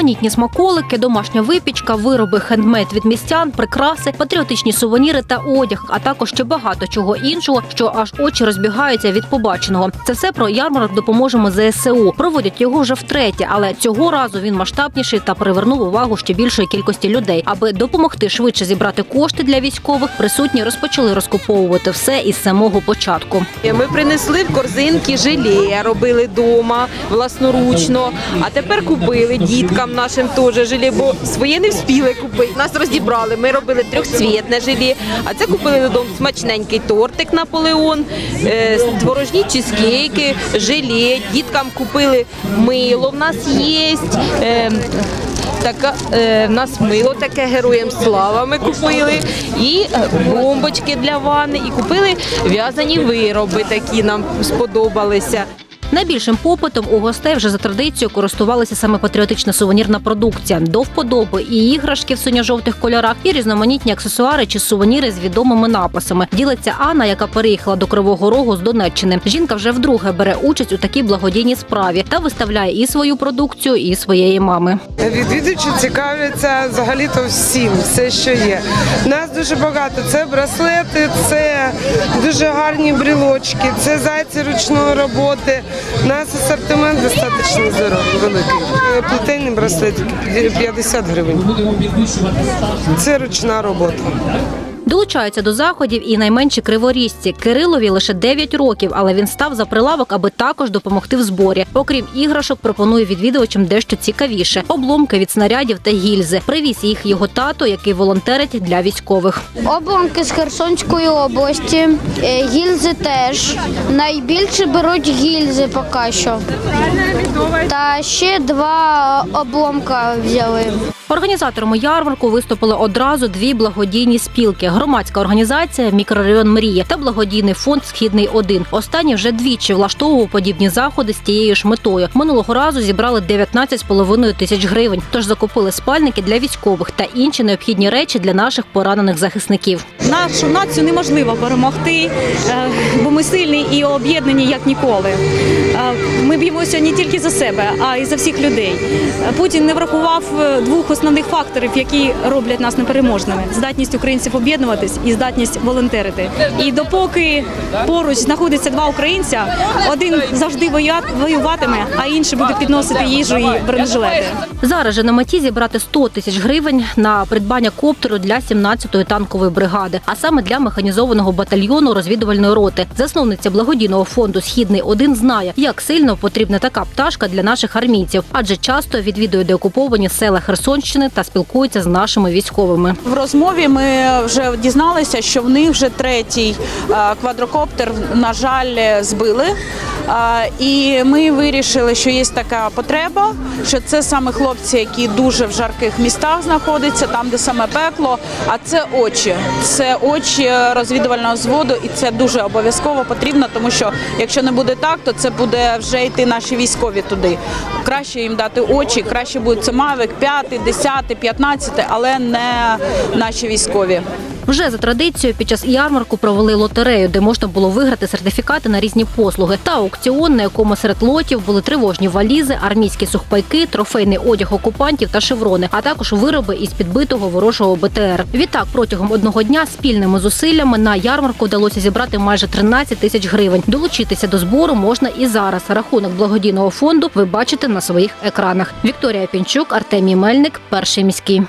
Різноманітні смаколики, домашня випічка, вироби хендмейд від містян, прикраси, патріотичні сувеніри та одяг, а також ще багато чого іншого, що аж очі розбігаються від побаченого. Це все про ярмарок допоможемо ЗСУ. Проводять його вже втретє, але цього разу він масштабніший та привернув увагу ще більшої кількості людей. Аби допомогти швидше зібрати кошти для військових, присутні розпочали розкуповувати все із самого початку. Ми принесли в корзинки желе, робили вдома власноручно. А тепер купили діткам нашим теж желе, бо своє не встигли купити. Нас розібрали. Ми робили трьохцвітне желе, а це купили додому смачненький тортик Наполеон, е, творожні чизкейки, желе. Діткам купили мило. В нас є. Е, Така е, в нас мило таке героям слава. Ми купили і е, бомбочки для ванни, і купили в'язані вироби. Такі нам сподобалися. Найбільшим попитом у гостей вже за традицією користувалася саме патріотична сувенірна продукція. До вподоби і іграшки в синьо-жовтих кольорах, і різноманітні аксесуари чи сувеніри з відомими написами. Ділиться Анна, яка переїхала до Кривого Рогу з Донеччини. Жінка вже вдруге бере участь у такій благодійній справі та виставляє і свою продукцію, і своєї мами. Відвідувачі цікавляться взагалі-то всім, все, що є. Нас дуже багато. Це браслети, це дуже гарні брілочки, це зайці ручної роботи. У нас асортимент достатньо здоровий, великий. Е, браслет браслетики 50 гривень. Це ручна робота. Долучаються до заходів і найменші криворізці. Кирилові лише 9 років, але він став за прилавок, аби також допомогти в зборі. Окрім іграшок, пропонує відвідувачам дещо цікавіше: обломки від снарядів та гільзи. Привіз їх його тато, який волонтерить для військових. Обломки з Херсонської області, е, гільзи теж. Найбільше беруть гільзи поки що. Та ще два обломка взяли. Організаторами ярмарку виступили одразу дві благодійні спілки: громадська організація Мікрорайон Мрія та благодійний фонд Східний 1 Останній вже двічі влаштовував подібні заходи з тією ж метою. Минулого разу зібрали 19,5 тисяч гривень. Тож закупили спальники для військових та інші необхідні речі для наших поранених захисників. Нашу націю неможливо перемогти, е, бо ми сильні і об'єднані як ніколи. Е, Ми б'ємося не тільки за себе, а й за всіх людей. Путін не врахував е, двох основних факторів, які роблять нас непереможними: здатність українців об'єднуватись і здатність волонтерити. І допоки поруч знаходиться два українця, один завжди воюватиме, а інший буде підносити їжу і бронежилети. Зараз же на меті зібрати 100 тисяч гривень на придбання коптеру для 17-ї танкової бригади, а саме для механізованого батальйону розвідувальної роти. Засновниця благодійного фонду Східний 1 знає, як сильно потрібна така пташка для наших армійців, адже часто відвідує деокуповані села Херсонщини та спілкується з нашими військовими. В розмові ми вже дізналися, що в них вже третій е, квадрокоптер, на жаль, збили. Е, І ми вирішили, що є така потреба, що це саме хлопці, які дуже в жарких містах знаходяться, там, де саме пекло. А це очі, це очі розвідувального зводу, і це дуже обов'язково потрібно, тому що якщо не буде так, то це буде вже йти наші військові туди. Краще їм дати очі, краще буде це Мавик 5, 10, 15, але не наші військові. Вже за традицією під час ярмарку провели лотерею, де можна було виграти сертифікати на різні послуги, та аукціон, на якому серед лотів були тривожні валізи, армійські сухпайки, трофейний одяг окупантів та шеврони, а також вироби із підбитого ворожого БТР. Відтак протягом одного дня спільними зусиллями на ярмарку вдалося зібрати майже 13 тисяч гривень. Долучитися до збору можна і зараз. Рахунок благодійного фонду ви бачите на своїх екранах. Вікторія Пінчук, Артемій Мельник, перший міський.